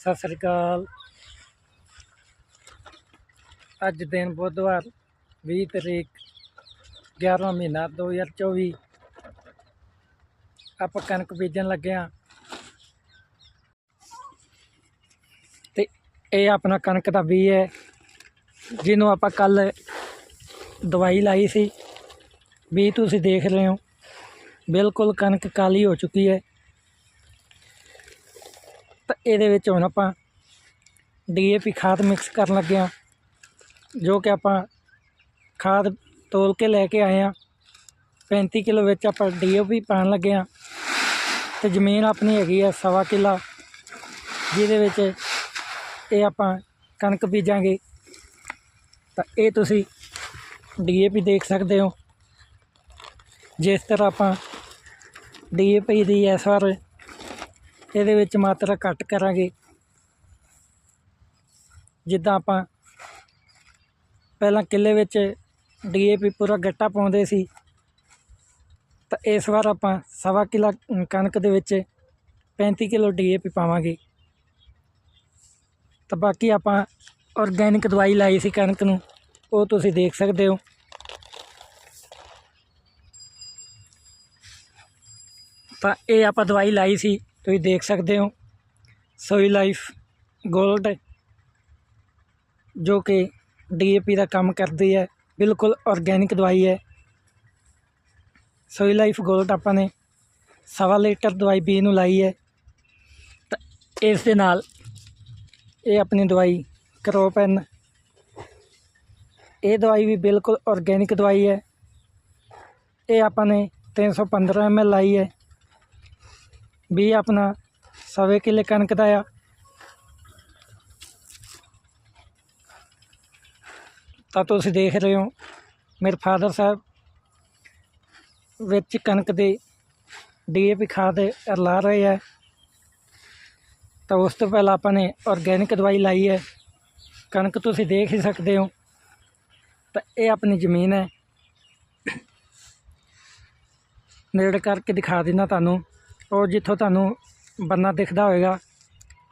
ਸਤਿ ਸ੍ਰੀ ਅਕਾਲ। ਅੱਜ ਦਿਨ ਬੁੱਧਵਾਰ 20 ਤਰੀਕ 11ਵਾਂ ਮਹੀਨਾ 2024 ਆਪਾਂ ਕਣਕ ਬੀਜਣ ਲੱਗੇ ਹਾਂ। ਤੇ ਇਹ ਆਪਣਾ ਕਣਕ ਦਾ ਬੀਜ ਹੈ, ਜਿਹਨੂੰ ਆਪਾਂ ਕੱਲ ਦਵਾਈ ਲਾਈ ਸੀ। ਵੀ ਤੁਸੀਂ ਦੇਖ ਰਹੇ ਹੋ। ਬਿਲਕੁਲ ਕਣਕ ਕਾਲੀ ਹੋ ਚੁੱਕੀ ਹੈ। ਇਹਦੇ ਵਿੱਚ ਹੁਣ ਆਪਾਂ ਡੀਏਪੀ ਖਾਦ ਮਿਕਸ ਕਰਨ ਲੱਗੇ ਹਾਂ, ਜੋ ਕਿ ਆਪਾਂ ਖਾਦ ਤੋਲ ਕੇ ਲੈ ਕੇ ਆਏ ਹਾਂ। 35 ਕਿਲੋ ਵਿੱਚ ਆਪਾਂ ਡੀਏਪੀ ਪਾਉਣ ਲੱਗੇ ਹਾਂ ਤੇ ਜ਼ਮੀਨ ਆਪਣੀ ਹੈਗੀ ਆ ਸਵਾ ਕਿੱਲਾ, ਜਿਹਦੇ ਵਿੱਚ ਇਹ ਆਪਾਂ ਕਣਕ ਬੀਜਾਂਗੇ। ਤਾਂ ਇਹ ਤੁਸੀਂ ਡੀਏਪੀ ਦੇਖ ਸਕਦੇ ਹੋ। ਜਿਸ ਤਰ੍ਹਾਂ ਆਪਾਂ ਡੀਏਪੀ ਦੀ ਇਸ ਵਾਰ ਇਹਦੇ ਵਿੱਚ ਮਾਤਰਾ ਘੱਟ ਕਰਾਂਗੇ। ਜਿੱਦਾਂ ਆਪਾਂ ਪਹਿਲਾਂ ਕਿੱਲੇ ਵਿੱਚ ਡੀਏਪੀ ਪੂਰਾ ਗੱਟਾ ਪਾਉਂਦੇ ਸੀ, ਤਾਂ ਇਸ ਵਾਰ ਆਪਾਂ ਸਵਾ ਕਿੱਲਾ ਕਣਕ ਦੇ ਵਿੱਚ 35 ਕਿਲੋ ਡੀਏਪੀ ਪਾਵਾਂਗੇ। ਤਾਂ ਬਾਕੀ ਆਪਾਂ ਆਰਗੈਨਿਕ ਦਵਾਈ ਲਾਈ ਸੀ ਕਣਕ ਨੂੰ, ਉਹ ਤੁਸੀਂ ਦੇਖ ਸਕਦੇ ਹੋ। ਤਾਂ ਇਹ ਆਪਾਂ ਦਵਾਈ ਲਾਈ ਸੀ। ਤੁਸੀਂ ਦੇਖ ਸਕਦੇ ਹੋ ਸੋਈ ਲਾਈਫ ਗੋਲਡ ਜੋ ਕਿ ਡੀਏਪੀ ਦਾ ਕੰਮ ਕਰਦੀ ਹੈ, ਬਿਲਕੁਲ ਆਰਗੈਨਿਕ ਦਵਾਈ ਹੈ। ਸੋਈ ਲਾਈਫ ਗੋਲਡ ਆਪਾਂ ਨੇ ਸਵਾ ਲੀਟਰ ਦਵਾਈ ਬੀ ਨੂੰ ਲਾਈ ਹੈ। ਤਾਂ ਇਸ ਦੇ ਨਾਲ ਇਹ ਆਪਣੀ ਦਵਾਈ ਕਰੋਪਨ, ਇਹ ਦਵਾਈ ਵੀ ਬਿਲਕੁਲ ਆਰਗੈਨਿਕ ਦਵਾਈ ਹੈ। ਇਹ ਆਪਾਂ ਨੇ 315 ml ਲਾਈ ਹੈ। ਵੀ ਆਪਣਾ ਸਵੇ ਕਿੱਲੇ ਕਣਕ ਦਾ ਆ। ਤਾਂ ਤੁਸੀਂ ਦੇਖ ਰਹੇ ਹੋ ਮੇਰੇ ਫਾਦਰ ਸਾਹਿਬ ਵਿੱਚ ਕਣਕ ਦੇ ਡੀਏਪੀ ਖਾਦ ਲਾ ਰਹੇ ਹੈ ਤਾਂ ਉਸ ਤੋਂ ਪਹਿਲਾਂ ਆਪਾਂ ਨੇ ਆਰਗੈਨਿਕ ਦਵਾਈ ਲਾਈ ਹੈ। ਕਣਕ ਤੁਸੀਂ ਦੇਖ ਹੀ ਸਕਦੇ ਹੋ। ਤਾਂ ਇਹ ਆਪਣੀ ਜ਼ਮੀਨ ਹੈ। ਨੇੜੇ ਕਰਕੇ ਦਿਖਾ ਦਿੰਦਾ ਤੁਹਾਨੂੰ। ਉਹ ਜਿੱਥੋਂ ਤੁਹਾਨੂੰ ਬੰਨਾ ਦਿਖਦਾ ਹੋਵੇਗਾ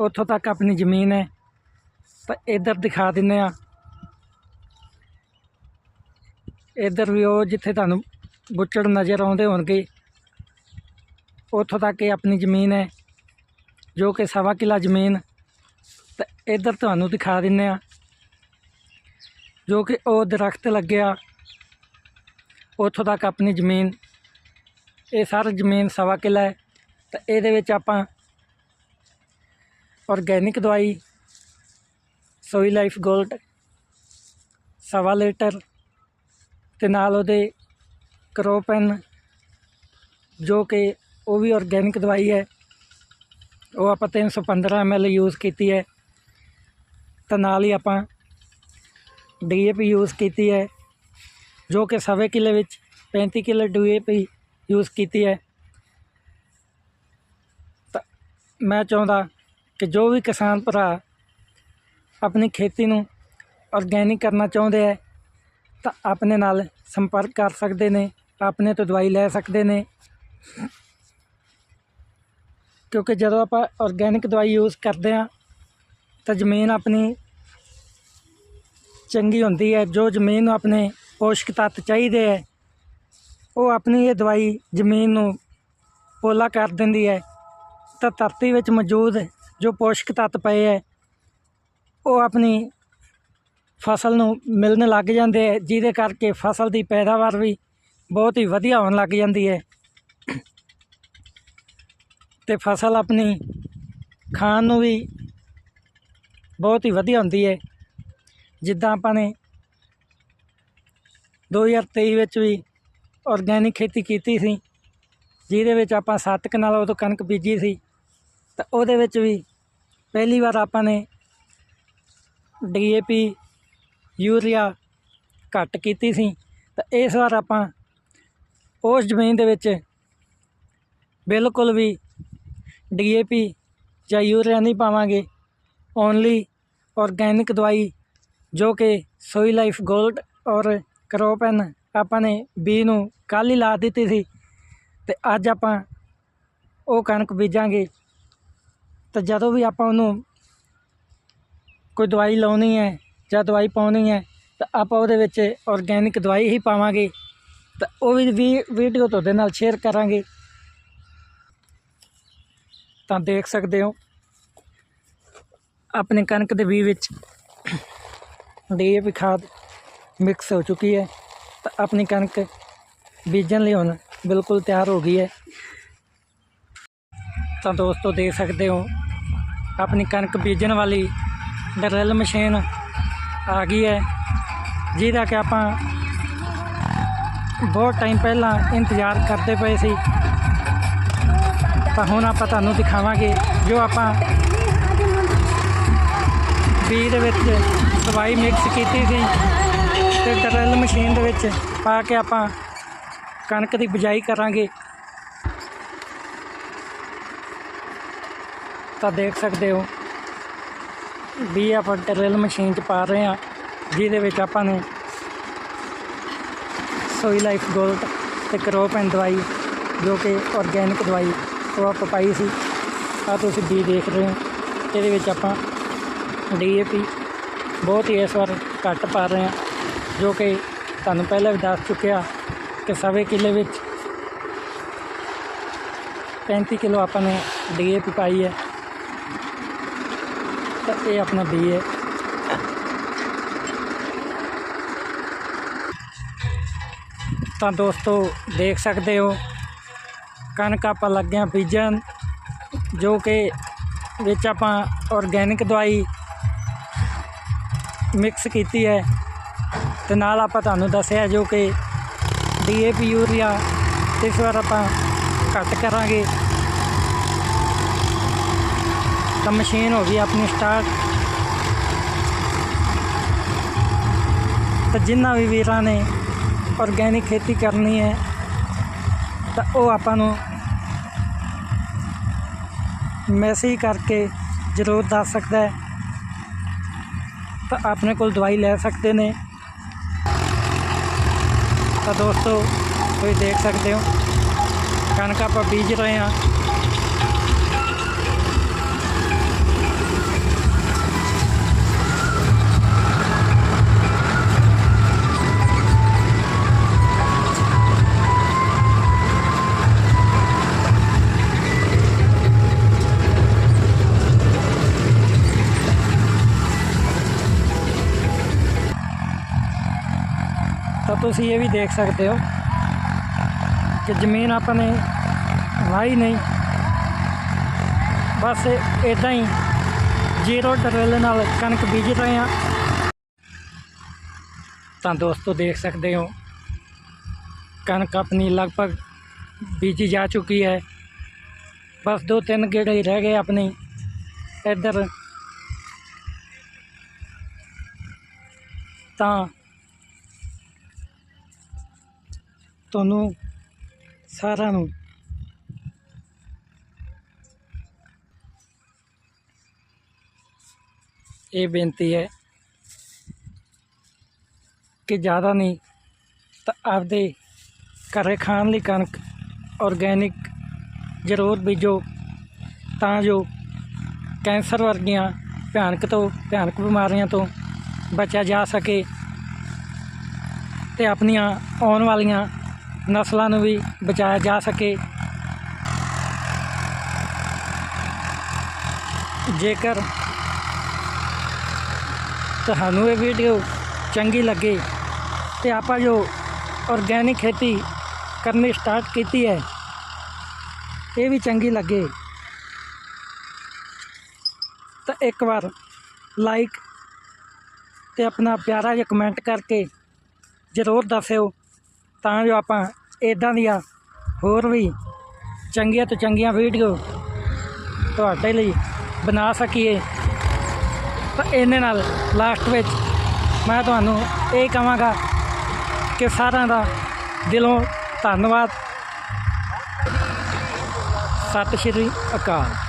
ਉੱਥੋਂ ਤੱਕ ਆਪਣੀ ਜ਼ਮੀਨ ਹੈ। ਤਾਂ ਇੱਧਰ ਦਿਖਾ ਦਿੰਦੇ ਆ ਇੱਧਰ ਵੀ ਉਹ ਜਿੱਥੇ ਤੁਹਾਨੂੰ ਬੁੱਚੜ ਨਜ਼ਰ ਆਉਂਦੇ ਹੋਣਗੇ, ਉੱਥੋਂ ਤੱਕ ਇਹ ਆਪਣੀ ਜ਼ਮੀਨ ਹੈ, ਜੋ ਕਿ ਸਵਾ ਕਿੱਲਾ ਜ਼ਮੀਨ। ਤਾਂ ਇੱਧਰ ਤੁਹਾਨੂੰ ਦਿਖਾ ਦਿੰਦੇ ਆ ਜੋ ਕਿ ਉਹ ਦਰਖਤ ਲੱਗਿਆ, ਉੱਥੋਂ ਤੱਕ ਆਪਣੀ ਜ਼ਮੀਨ। ਇਹ ਸਾਰਾ ਜ਼ਮੀਨ ਸਵਾ ਕਿੱਲਾ ਹੈ। ਤਾਂ ਇਹਦੇ ਵਿੱਚ ਆਪਾਂ ਆਰਗੈਨਿਕ ਦਵਾਈ ਸੋਈ ਲਾਈਫ ਗੋਲਡ ਸਵਾ ਲੀਟਰ ਤੇ ਨਾਲ ਉਹਦੇ ਕਰੋਪਨ ਜੋ ਕਿ ਉਹ ਵੀ ਆਰਗੈਨਿਕ ਦਵਾਈ ਹੈ। ਉਹ ਆਪਾਂ 315 ml ਯੂਜ਼ ਕੀਤੀ ਹੈ। ਤਾਂ ਨਾਲ ਹੀ ਆਪਾਂ ਡੀਏਪੀ ਯੂਜ਼ ਕੀਤੀ ਹੈ, ਜੋ ਕਿ ਸਵੇ ਕਿੱਲੇ ਵਿੱਚ 35 ਕਿਲੋ ਡੀਏਪੀ ਯੂਜ਼ ਕੀਤੀ ਹੈ ਤਾਂ ਮੈਂ ਚਾਹੁੰਦਾ ਕਿ ਜੋ ਵੀ ਕਿਸਾਨ ਭਰਾ ਆਪਣੀ ਖੇਤੀ ਨੂੰ ਔਰਗੈਨਿਕ ਕਰਨਾ ਚਾਹੁੰਦੇ ਹੈ ਤਾਂ ਆਪਣੇ ਨਾਲ ਸੰਪਰਕ ਕਰ ਸਕਦੇ ਨੇ, ਆਪਣੇ ਤੋਂ ਦਵਾਈ ਲੈ ਸਕਦੇ ਨੇ। ਕਿਉਂਕਿ ਜਦੋਂ ਆਪਾਂ ਔਰਗੈਨਿਕ ਦਵਾਈ ਯੂਜ਼ ਕਰਦੇ ਹਾਂ, ਤਾਂ ਜ਼ਮੀਨ ਆਪਣੀ ਚੰਗੀ ਹੁੰਦੀ ਹੈ। ਜੋ ਜ਼ਮੀਨ ਨੂੰ ਆਪਣੇ ਪੋਸ਼ਕ ਤੱਤ ਚਾਹੀਦੇ ਹੈ ਉਹ ਆਪਣੀ ਇਹ ਦਵਾਈ ਜ਼ਮੀਨ ਨੂੰ ਪੋਲਾ ਕਰ ਦਿੰਦੀ ਹੈ। ਤਾਂ ਧਰਤੀ ਵਿੱਚ ਮੌਜੂਦ ਜੋ ਪੋਸ਼ਕ ਤੱਤ ਪਏ ਹੈ ਉਹ ਆਪਣੀ ਫਸਲ ਨੂੰ ਮਿਲਣ ਲੱਗ ਜਾਂਦੇ ਹੈ ਜਿਹਦੇ ਕਰਕੇ ਫਸਲ ਦੀ ਪੈਦਾਵਾਰ ਵੀ ਬਹੁਤ ਹੀ ਵਧੀਆ ਹੋਣ ਲੱਗ ਜਾਂਦੀ ਹੈ ਤੇ ਫਸਲ ਆਪਣੀ ਖਾਣ ਨੂੰ ਵੀ ਬਹੁਤ ਹੀ ਵਧੀਆ ਹੁੰਦੀ ਹੈ ਜਿੱਦਾਂ ਆਪਾਂ ਨੇ 2023 ਵਿੱਚ ਵੀ ਆਰਗੈਨਿਕ ਖੇਤੀ ਕੀਤੀ ਸੀ, ਜਿਹਦੇ ਵਿੱਚ ਆਪਾਂ ਸੱਤ ਕਨਾਲ ਉਦੋਂ ਕਣਕ ਬੀਜੀ ਸੀ। ਤਾਂ ਉਹਦੇ ਵਿੱਚ ਵੀ ਪਹਿਲੀ ਵਾਰ ਆਪਾਂ ਨੇ ਡੀਏਪੀ ਯੂਰੀਆ ਘੱਟ ਕੀਤੀ ਸੀ। ਤਾਂ ਇਸ ਵਾਰ ਆਪਾਂ ਉਸ ਜ਼ਮੀਨ ਦੇ ਵਿੱਚ ਬਿਲਕੁਲ ਵੀ ਡੀਏਪੀ ਜਾਂ ਯੂਰੀਆ ਨਹੀਂ ਪਾਵਾਂਗੇ। ਓਨਲੀ ਆਰਗੈਨਿਕ ਦਵਾਈ ਜੋ ਕਿ ਸੋਈ ਲਾਈਫ ਗੋਲਡ ਔਰ ਕਰੋਪਨ ਆਪਾਂ ਨੇ ਬੀ ਨੂੰ ਕੱਲ੍ਹ ਹੀ ਲਾ ਦਿੱਤੀ ਸੀ। ਤੇ ਅੱਜ ਆਪਾਂ ਉਹ ਕਣਕ ਬੀਜਾਂਗੇ। ਤਾਂ ਜਦੋਂ ਵੀ ਆਪਾਂ ਉਹਨੂੰ ਕੋਈ ਦਵਾਈ ਲਾਉਣੀ ਹੈ ਜਾਂ ਦਵਾਈ ਪਾਉਣੀ ਹੈ ਤਾਂ ਆਪਾਂ ਉਹਦੇ ਵਿੱਚ ਆਰਗੈਨਿਕ ਦਵਾਈ ਹੀ ਪਾਵਾਂਗੇ। ਤਾਂ ਉਹ ਵੀ ਵੀਡੀਓ ਤੁਹਾਡੇ ਨਾਲ ਸ਼ੇਅਰ ਕਰਾਂਗੇ। ਤਾਂ ਦੇਖ ਸਕਦੇ ਹੋ। ਆਪਣੇ ਕਣਕ ਦੇ ਬੀਜ ਵਿੱਚ ਡੀਏਪੀ ਖਾਦ ਮਿਕਸ ਹੋ ਚੁੱਕੀ ਹੈ। ਤਾਂ ਆਪਣੀ ਕਣਕ ਬੀਜਣ ਲਈ ਹੁਣ ਬਿਲਕੁਲ ਤਿਆਰ ਹੋ ਗਈ ਹੈ। ਤਾਂ ਦੋਸਤੋ ਦੇਖ ਸਕਦੇ ਹੋ ਆਪਣੀ ਕਣਕ ਬੀਜਣ ਵਾਲੀ ਡਰਿਲ ਮਸ਼ੀਨ ਆ ਗਈ ਹੈ, ਜਿਹਦਾ ਕਿ ਆਪਾਂ ਬਹੁਤ ਟਾਈਮ ਪਹਿਲਾਂ ਇੰਤਜ਼ਾਰ ਕਰਦੇ ਪਏ ਸੀ। ਤਾਂ ਹੁਣ ਆਪਾਂ ਤੁਹਾਨੂੰ ਦਿਖਾਵਾਂਗੇ ਜੋ ਆਪਾਂ ਬੀ ਦੇ ਵਿੱਚ ਦਵਾਈ ਮਿਕਸ ਕੀਤੀ ਸੀ ਤੇ ਡਰਿਲ ਮਸ਼ੀਨ ਦੇ ਵਿੱਚ ਪਾ ਕੇ ਆਪਾਂ ਕਣਕ ਦੀ ਬਿਜਾਈ ਕਰਾਂਗੇ। ਤਾਂ ਦੇਖ ਸਕਦੇ ਹੋ ਵੀ ਆਪਾਂ ਡਰਿਲ ਮਸ਼ੀਨ 'ਚ ਪਾ ਰਹੇ ਹਾਂ, ਜਿਹਦੇ ਵਿੱਚ ਆਪਾਂ ਨੇ ਸੋਈ ਲਾਈਫ ਗੋਲਡ ਤੇ ਕਰੋਪ ਦਵਾਈ ਜੋ ਕਿ ਆਰਗੈਨਿਕ ਦਵਾਈ ਉਹ ਆਪਾਂ ਪਾਈ ਸੀ। ਆ ਤੁਸੀਂ ਵੀ ਦੇਖ ਰਹੇ ਹੋ। ਇਹਦੇ ਵਿੱਚ ਆਪਾਂ ਡੀਏਪੀ ਬਹੁਤ ਹੀ ਇਸ ਵਾਰ ਘੱਟ ਪਾ ਰਹੇ ਹਾਂ, ਜੋ ਕਿ ਤੁਹਾਨੂੰ ਪਹਿਲਾਂ ਵੀ ਦੱਸ ਚੁੱਕਿਆ ਕਿ ਸਵੇ ਕਿੱਲੇ ਵਿੱਚ 35 ਕਿਲੋ ਆਪਾਂ ਨੇ ਡੀਏਪੀ ਪਾਈ ਹੈ। ਤਾਂ ਇਹ ਆਪਣਾ ਬੀ ਹੈ ਤਾਂ ਦੋਸਤੋ, ਦੇਖ ਸਕਦੇ ਹੋ, ਕਣਕ ਆਪਾਂ ਲੱਗਿਆ ਬੀਜਣ, ਜੋ ਕਿ ਵਿੱਚ ਆਪਾਂ ਆਰਗੈਨਿਕ ਦਵਾਈ ਮਿਕਸ ਕੀਤੀ ਹੈ। ਤੇ ਨਾਲ ਆਪਾਂ ਤੁਹਾਨੂੰ ਦੱਸਿਆ ਜੋ ਕਿ ਡੀਏਪੀ ਯੂਰੀਆ ਇਸ ਵਾਰ ਆਪਾਂ ਘੱਟ ਕਰਾਂਗੇ। ਤਾਂ ਮਸ਼ੀਨ ਹੋ ਗਈ ਆਪਣੀ ਸਟਾਰਟ ਤਾਂ ਜਿੰਨਾ ਵੀ ਵੀਰਾਂ ਨੇ ਆਰਗੈਨਿਕ ਖੇਤੀ ਕਰਨੀ ਹੈ ਤਾਂ ਉਹ ਆਪਾਂ ਨੂੰ ਮੈਸੇਜ ਕਰਕੇ ਜ਼ਰੂਰ ਦੱਸ ਸਕਦਾ ਹੈ ਤਾਂ ਆਪਣੇ ਕੋਲ ਦਵਾਈ ਲੈ ਸਕਦੇ ਨੇ ਤਾਂ ਦੋਸਤੋ ਤੁਸੀਂ ਦੇਖ ਸਕਦੇ ਹੋ ਕਣਕ ਆਪਾਂ ਬੀਜ ਰਹੇ ਹਾਂ ਤੁਸੀਂ ਇਹ ਵੀ ਦੇਖ ਸਕਦੇ ਹੋ ਕਿ ਜ਼ਮੀਨ ਆਪਾਂ ਨੇ ਵਾਹੀ ਨਹੀਂ। ਬਸ ਇਦਾਂ ਹੀ ਜ਼ੀਰੋ ਟਰੇਲ ਨਾਲ ਕਣਕ ਬੀਜ ਰਹੇ ਹਾਂ ਤਾਂ ਦੋਸਤੋ ਦੇਖ ਸਕਦੇ ਹੋ, ਕਣਕ ਆਪਣੀ ਲਗਭਗ ਬੀਜੀ ਜਾ ਚੁੱਕੀ ਹੈ। ਬਸ ਦੋ ਤਿੰਨ ਗੇੜੇ ਹੀ ਰਹਿ ਗਏ ਆਪਣੀ ਇੱਧਰ। ਤਾਂ ਤੁਹਾਨੂੰ ਸਾਰਿਆਂ ਨੂੰ ਇਹ ਬੇਨਤੀ ਹੈ ਕਿ ਜ਼ਿਆਦਾ ਨਹੀਂ ਤਾਂ ਆਪਦੇ ਘਰੇ ਖਾਣ ਲਈ ਕਣਕ ਆਰਗੈਨਿਕ ਜ਼ਰੂਰ ਬੀਜੋ, ਤਾਂ ਜੋ ਕੈਂਸਰ ਵਰਗੀਆਂ ਭਿਆਨਕ ਤੋਂ ਭਿਆਨਕ ਬਿਮਾਰੀਆਂ ਤੋਂ ਬਚਿਆ ਜਾ ਸਕੇ ਤੇ ਆਪਣੀਆਂ ਆਉਣ ਵਾਲੀਆਂ ਨਸਲਾਂ ਨੂੰ ਵੀ ਬਚਾਇਆ ਜਾ ਸਕੇ ਜੇਕਰ ਤੁਹਾਨੂੰ ਇਹ ਵੀਡੀਓ ਚੰਗੀ ਲੱਗੇ ਤੇ ਆਪਾਂ ਜੋ ਆਰਗੈਨਿਕ ਖੇਤੀ ਕਰਨੀ ਸਟਾਰਟ ਕੀਤੀ ਹੈ ਇਹ ਵੀ ਚੰਗੀ ਲੱਗੇ ਤਾਂ ਇੱਕ ਵਾਰ ਲਾਈਕ ਤੇ ਆਪਣਾ ਪਿਆਰਾ ਜਿਹਾ ਕਮੈਂਟ ਕਰਕੇ ਜ਼ਰੂਰ ਦੱਸਿਓ ਤਾਂ ਜੋ ਆਪਾਂ ਇਦਾਂ ਦੀਆਂ ਹੋਰ ਵੀ ਚੰਗੀਆਂ ਤੋਂ ਚੰਗੀਆਂ ਵੀਡੀਓ ਤੁਹਾਡੇ ਲਈ ਬਣਾ ਸਕੀਏ। ਤਾਂ ਇਹਨੇ ਨਾਲ ਲਾਸਟ ਵਿੱਚ ਮੈਂ ਤੁਹਾਨੂੰ ਇਹ ਕਹਾਂਗਾ ਕਿ ਸਾਰਿਆਂ ਦਾ ਦਿਲੋਂ ਧੰਨਵਾਦ। ਸਤਿ ਸ਼੍ਰੀ ਅਕਾਲ।